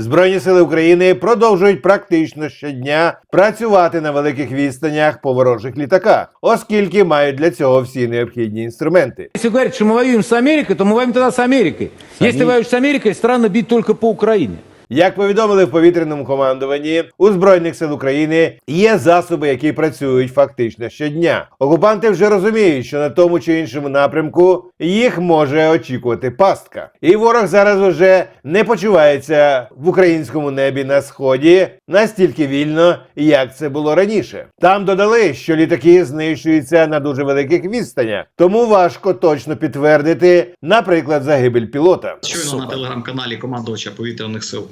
Збройні сили України продовжують практично щодня працювати на великих відстанях по ворожих літаках, оскільки мають для цього всі необхідні інструменти. Якщо говорять, що ми воюємо з Америкою, то ми воюємо тоді з Америкою. Якщо воюєш з Америкою, странно бити только по Украине. Як повідомили в повітряному командуванні, у збройних сил України є засоби, які працюють фактично щодня. Окупанти вже розуміють, що на тому чи іншому напрямку їх може очікувати пастка. І ворог зараз уже не почувається в українському небі на сході настільки вільно, як це було раніше. Там додали, що літаки знищуються на дуже великих відстанях, тому важко точно підтвердити, наприклад, загибель пілота. Щойно на телеграм-каналі командувача повітряних сил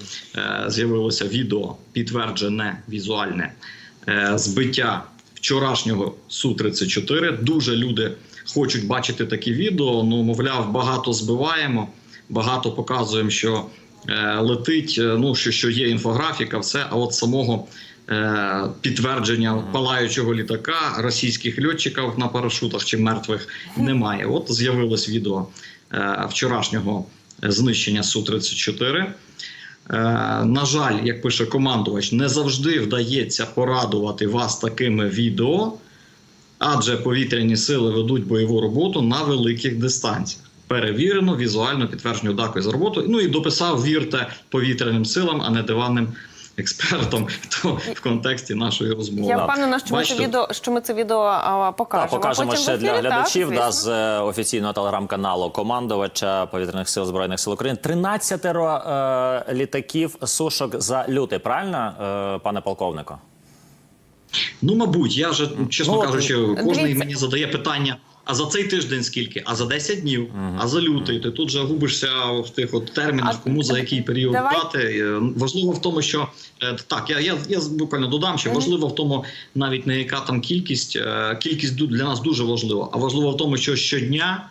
з'явилося відео підтверджене візуальне е, збиття вчорашнього су 34 Дуже люди хочуть бачити такі відео. Ну, мовляв, багато збиваємо, багато показуємо, що е, летить. е, Ну що, що є інфографіка, все. А от самого е, підтвердження палаючого літака російських льотчиків на парашутах чи мертвих немає. От з'явилось відео е, вчорашнього знищення су 34 Е, на жаль, як пише командувач, не завжди вдається порадувати вас такими відео, адже повітряні сили ведуть бойову роботу на великих дистанціях. Перевірено, візуально підтверджено дякую за роботу. Ну і дописав вірте повітряним силам, а не диванним експертам то в контексті нашої розмови. Я впевнена, що ми це Бачите? відео, що ми це відео а, покажемо. Покажемо Потім ще ефірі, для так, глядачів да, з е, офіційного телеграм-каналу командувача повітряних сил збройних сил України. 13 е, літаків сушок за лютий. Правильно, е, пане полковнику? Ну, мабуть, я вже, чесно Ну, кажучи, кожен дивіться. мені задає питання: а за цей тиждень скільки? А за 10 днів, а за лютий. Ти тут же губишся в тих от термінах, кому за який період давай- дати. Е, Важливо в тому, що е, так, я, я, я буквально додам, що важливо в тому, навіть не яка там кількість, е, кількість ду- для нас дуже важлива, а важливо в тому, що щодня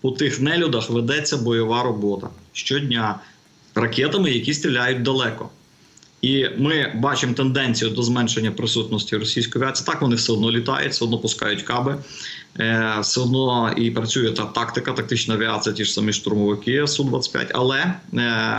по тих нелюдах ведеться бойова робота. Щодня ракетами, які стріляють далеко. І ми бачимо тенденцію до зменшення присутності російської авіації. Так вони все одно літають, все одно пускають каби, е, все одно і працює та тактика, тактична авіація, ті ж самі штурмовики Су-25, але е,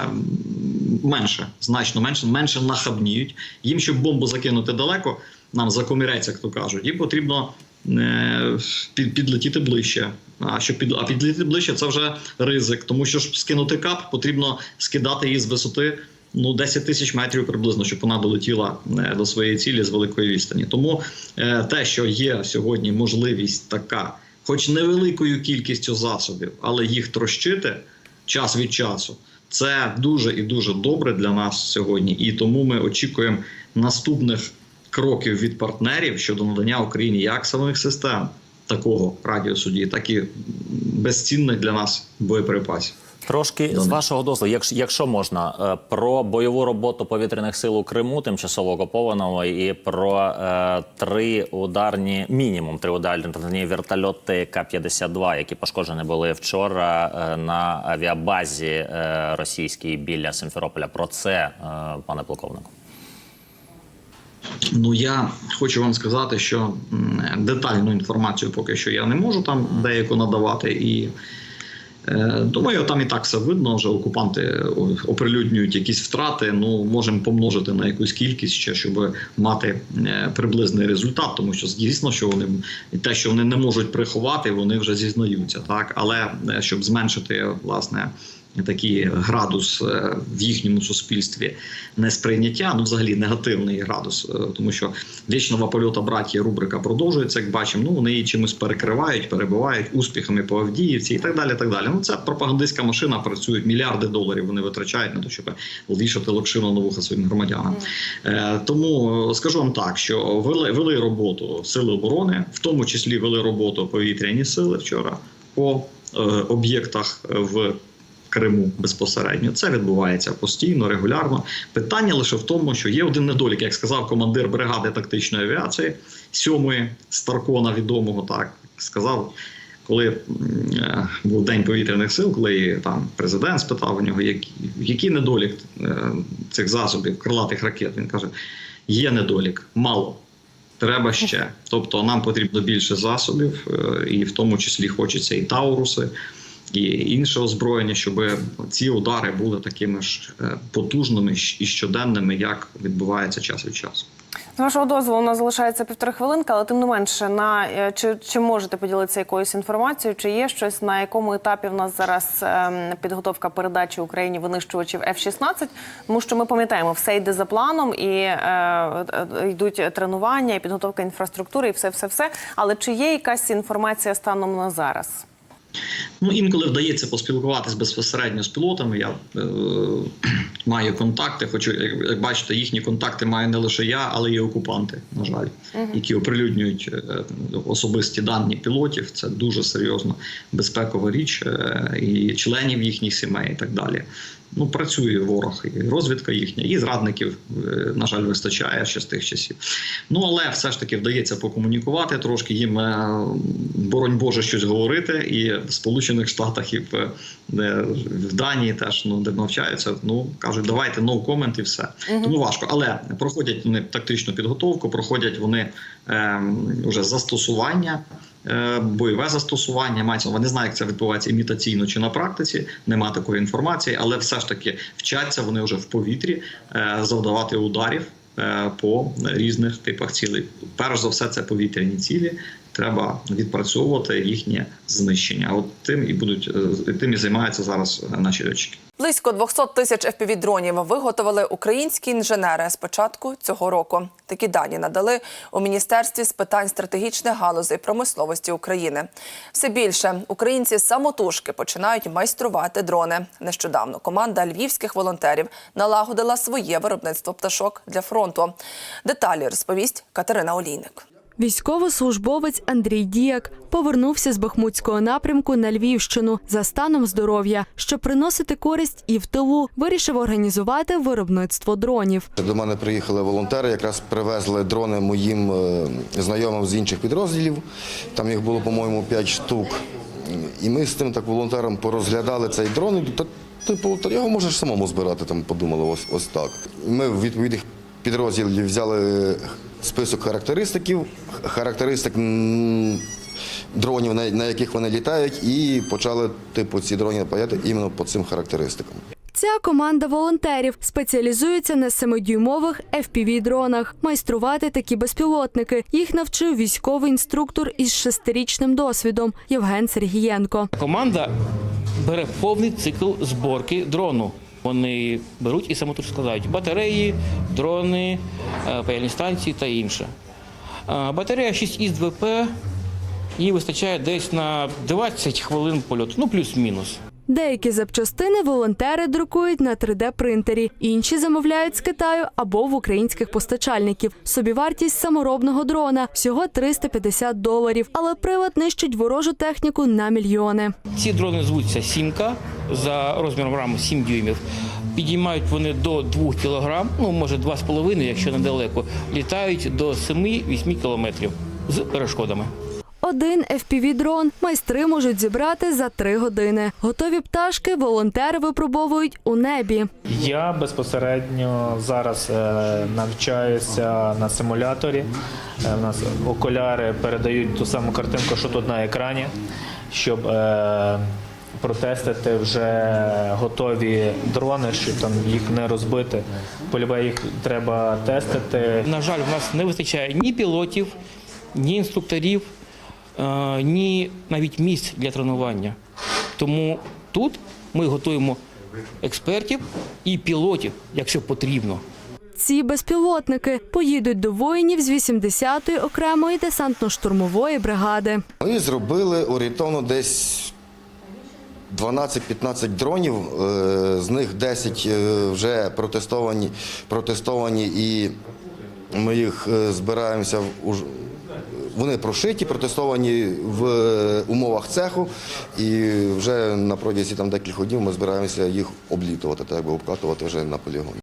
менше, значно менше, менше нахабніють. Їм, щоб бомбу закинути далеко, нам за комірець, як то кажуть, їм потрібно е, підлетіти ближче. А щоб під, а підлетіти ближче, це вже ризик, тому що щоб скинути кап, потрібно скидати її з висоти ну 10 тисяч метрів приблизно, щоб вона долетіла е, до своєї цілі з великої відстані. Тому е, те, що є сьогодні можливість така, хоч невеликою кількістю засобів, але їх трощити час від часу, це дуже і дуже добре для нас сьогодні. І тому ми очікуємо наступних кроків від партнерів щодо надання Україні як самих систем такого радіусу дії, так і безцінних для нас боєприпасів. Трошки з вашого дозволу, якщо, якщо можна, е, про бойову роботу повітряних сил у Криму, тимчасово окупованого, і про е, три ударні, мінімум три ударні вертольоти К-52, які пошкоджені були вчора е, на авіабазі е, російській біля Симферополя. Про це, е, пане полковнику. Ну я хочу вам сказати, що детальну інформацію поки що я не можу там деяку надавати. І думаю, там і так все видно. Вже окупанти оприлюднюють якісь втрати. Ну можемо помножити на якусь кількість ще, щоб мати е, приблизний результат, тому що звісно, що вони те, що вони не можуть приховати, вони вже зізнаються. Так, але е, щоб зменшити власне. Такий градус е, в їхньому суспільстві несприйняття, ну взагалі негативний градус, е, тому що вічнова польота братія рубрика продовжується, як бачимо. Ну вони її чимось перекривають, перебивають успіхами по Авдіївці і так далі. так далі. Ну це пропагандистська машина. Працюють мільярди доларів. Вони витрачають на те, щоб вішати локшину на вуха своїм громадянам. Е, тому скажу вам так, що вели, вели роботу сили оборони, в тому числі вели роботу повітряні сили вчора по е, об'єктах в. Криму безпосередньо це відбувається постійно, регулярно. Питання лише в тому, що є один недолік, як сказав командир бригади тактичної авіації сьомої Старкона, відомого так сказав, коли е, був день повітряних сил, коли там президент спитав у нього, який, який недолік е, цих засобів крилатих ракет. Він каже: є недолік, мало. Треба ще. Тобто нам потрібно більше засобів, е, і в тому числі хочеться і Тауруси, і інше озброєння, щоб ці удари були такими ж е, потужними і щоденними, як відбувається час від часу. З вашого дозволу у нас залишається півтори хвилинки, але тим не менше, на е, чи, чи можете поділитися якоюсь інформацією, чи є щось на якому етапі в нас зараз ем, підготовка передачі Україні винищувачів F-16? Тому що ми пам'ятаємо, все йде за планом і е, е, йдуть тренування, і підготовка інфраструктури, і все, все, все. Але чи є якась інформація станом на зараз? Ну, інколи вдається поспілкуватись безпосередньо з пілотами. Я е, маю контакти. Хочу, як, бачите, їхні контакти маю не лише я, але й окупанти, на жаль, які оприлюднюють е, особисті дані пілотів. Це дуже серйозна безпекова річ е, і членів їхніх сімей, і так далі. Ну, працює ворог, і розвідка їхня, і зрадників, е, на жаль, вистачає ще з тих часів. Ну але все ж таки вдається покомунікувати трошки. Їм е, боронь Боже щось говорити, і в Сполучених Штатах, і в, е, в Данії теж ну де навчаються. Ну кажуть, давайте no comment і все. Тому важко. Але проходять вони тактичну підготовку, проходять вони е, вже застосування. е, Бойове застосування мається вони знають, як це відбувається імітаційно чи на практиці. Нема такої інформації, але все ж таки вчаться вони вже в повітрі е, завдавати ударів е, по різних типах цілей. Перш за все, це повітряні цілі. Треба відпрацьовувати їхнє знищення. От тим і будуть е, тим і займаються зараз е, наші льотчики. Близько 200 тисяч FPV-дронів виготовили українські інженери з початку цього року. Такі дані надали у міністерстві з питань стратегічних галузей промисловості України. Все більше українці самотужки починають майструвати дрони. Нещодавно команда львівських волонтерів налагодила своє виробництво пташок для фронту. Деталі розповість Катерина Олійник. Військовослужбовець Андрій Діяк повернувся з Бахмутського напрямку на Львівщину за станом здоров'я, щоб приносити користь і в тилу, вирішив організувати виробництво дронів. До мене приїхали волонтери, якраз привезли дрони моїм е, знайомим з інших підрозділів. Там їх було, по-моєму, 5 штук. І ми з тим так волонтером порозглядали цей дрон. Та, типу, та його можеш самому збирати, там подумали ось, ось так. Ми в відповідних підрозділів взяли список характеристиків, характеристик дронів, на, яких вони літають, і почали типу, ці дрони паяти іменно по цим характеристикам. Ця команда волонтерів спеціалізується на семидюймових FPV-дронах. Майструвати такі безпілотники їх навчив військовий інструктор із шестирічним досвідом Євген Сергієнко. Команда бере повний цикл зборки дрону. Вони беруть і самотужки складають батареї, дрони, е, паяльні станції та інше. Е, Батарея 6 із 2П, їй вистачає десь на 20 хвилин польоту, ну плюс-мінус. Деякі запчастини волонтери друкують на 3D-принтері, інші замовляють з Китаю або в українських постачальників. Собівартість саморобного дрона всього 350 доларів, але привод нищить ворожу техніку на мільйони. Ці дрони звуться сімка за розміром раму 7 дюймів. Підіймають вони до 2 кг, ну може 2,5, якщо недалеко. Літають до 7-8 кілометрів з перешкодами. Один FPV-дрон майстри можуть зібрати за три години. Готові пташки волонтери випробовують у небі. Я безпосередньо зараз е, навчаюся на симуляторі. Е, У нас окуляри передають ту саму картинку, що тут на екрані, щоб е, протестити вже готові дрони, щоб там їх не розбити. Полюбе їх треба тестити. На жаль, в нас не вистачає ні пілотів, ні інструкторів, е, ні навіть місць для тренування. Тому тут ми готуємо експертів і пілотів, якщо потрібно. Ці безпілотники поїдуть до воїнів з 80-ї окремої десантно-штурмової бригади. Ми зробили орієнтовно десь 12-15 дронів, е, з них 10 е, вже протестовані, протестовані і ми їх е, збираємося Вони прошиті, протестовані в е, умовах цеху, і вже на протязі там декількох днів ми збираємося їх облітувати, так би обкатувати вже на полігон.